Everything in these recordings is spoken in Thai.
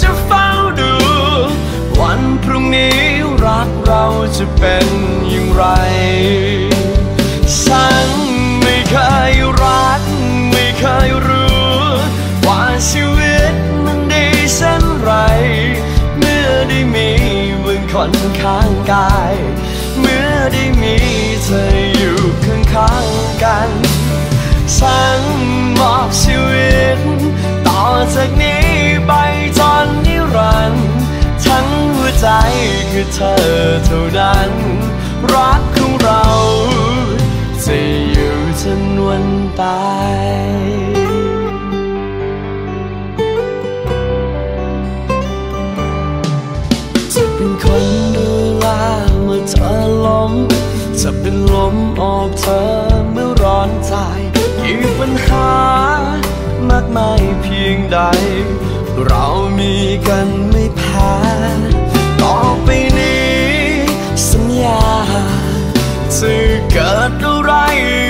จะเฝ้าดู วันพรุ่งนี้รักเราจะเป็นอย่างไร ฉันไม่เคยรัก ไม่เคยรู้ ว่าชีวิตมันดีเช่นไร เมื่อได้มีมึงคนข้างกาย เมื่อได้มีเธออยู่ข้างข้างๆกัน ฉันมอบชีวิต ต่อจากนี้ ไปจนนิรันดร์ทั้งหัวใจคือเธอเท่านั้น รักของเราจะอยู่จนวันตายจะเป็นคนดูแลเมื่อเธอล้มจะเป็นลมออกเธอเมื่อร้อนใจกี่ปัญหามากมายเพียงใด เรามีกันไม่แพ้ต่อไปนี้สัญญาจะเกิดอะไร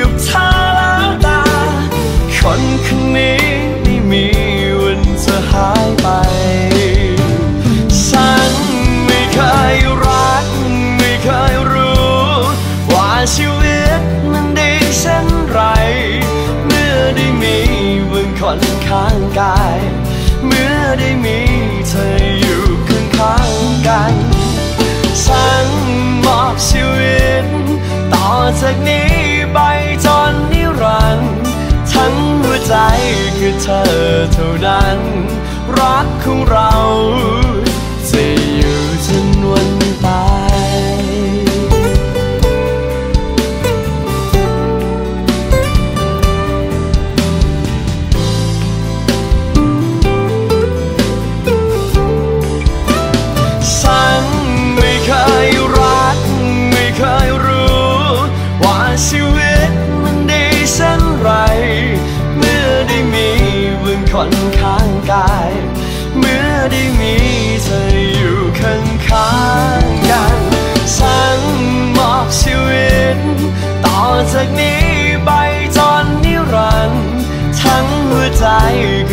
กับเธอแล้วตา คนคนนี้ไม่มีวันจะหายไป ฉันไม่เคยรัก ไม่เคยรู้ ว่าชีวิตมันดีเช่นไร เมื่อได้มีมึงคนข้างกาย ได้มีเธออยู่ข้างข้างๆกันฉันมอบชีวิต ต่อจากนี้ไปจนนิรันดร์ทั้งหัวใจคือเธอเท่านั้น รักของเราจะ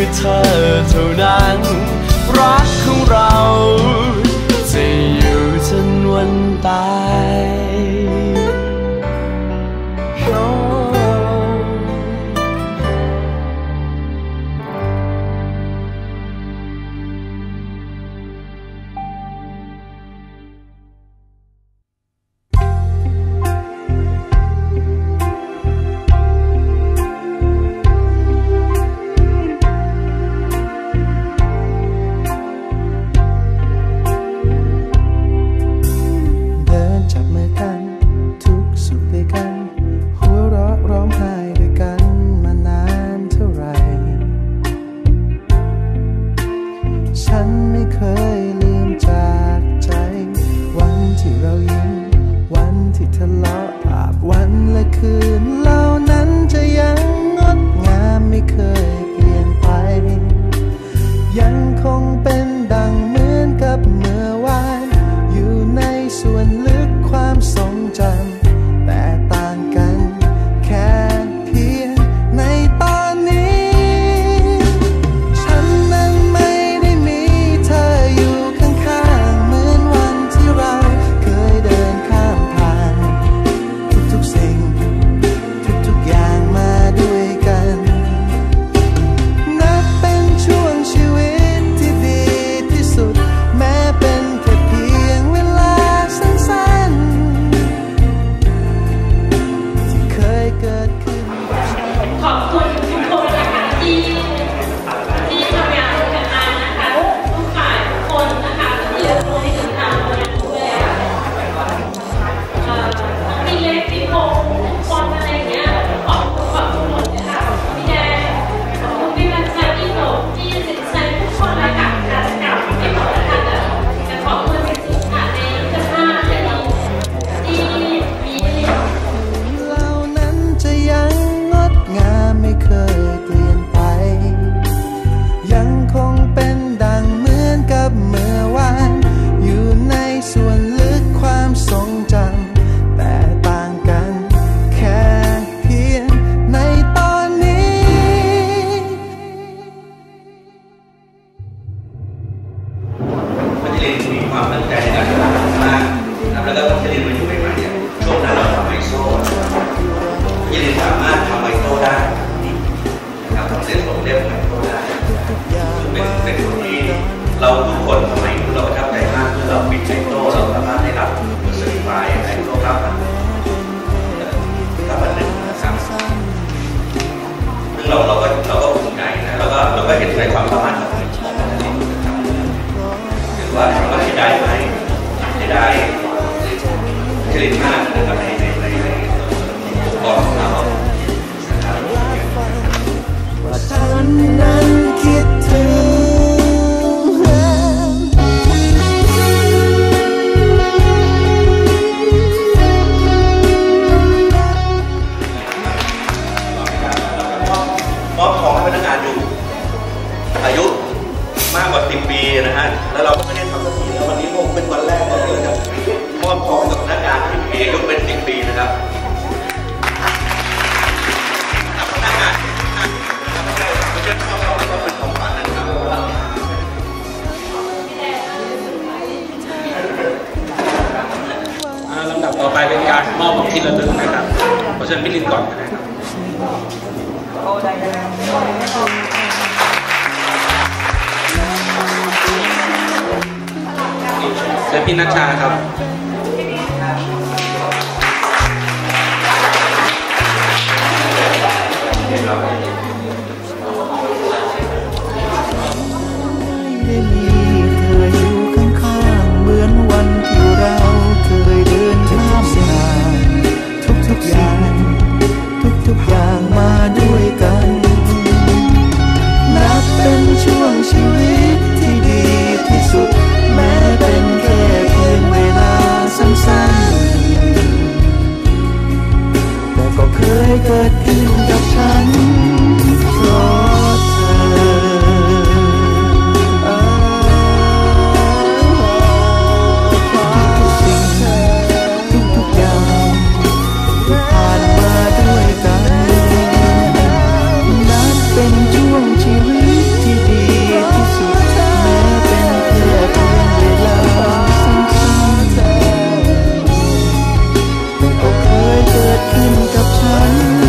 คือเธอเท่านั้น ยังคงเป็นดัง เราทุกคนสมัยนู้นเราประทับใจมากเมื่อเราปิดไมโซ่เราสามารถได้รับเซอร์ติฟายไมโซ่รับมันรับมันหนึ่งนะครับซึ่งเราเราก็เราก็ภูมิใจนะแล้วก็เราก็เห็นในความสามารถของของมันเองนะครับถือว่าถามว่าเสียดายไหมเสียดายชลิดมากนะครับะครับลำดับต่อไปเป็นการมอบของที่ระลึกนะครับขอเชิญพี่ลินก่อนนะครับเชิญพี่นัชชาครับ up time.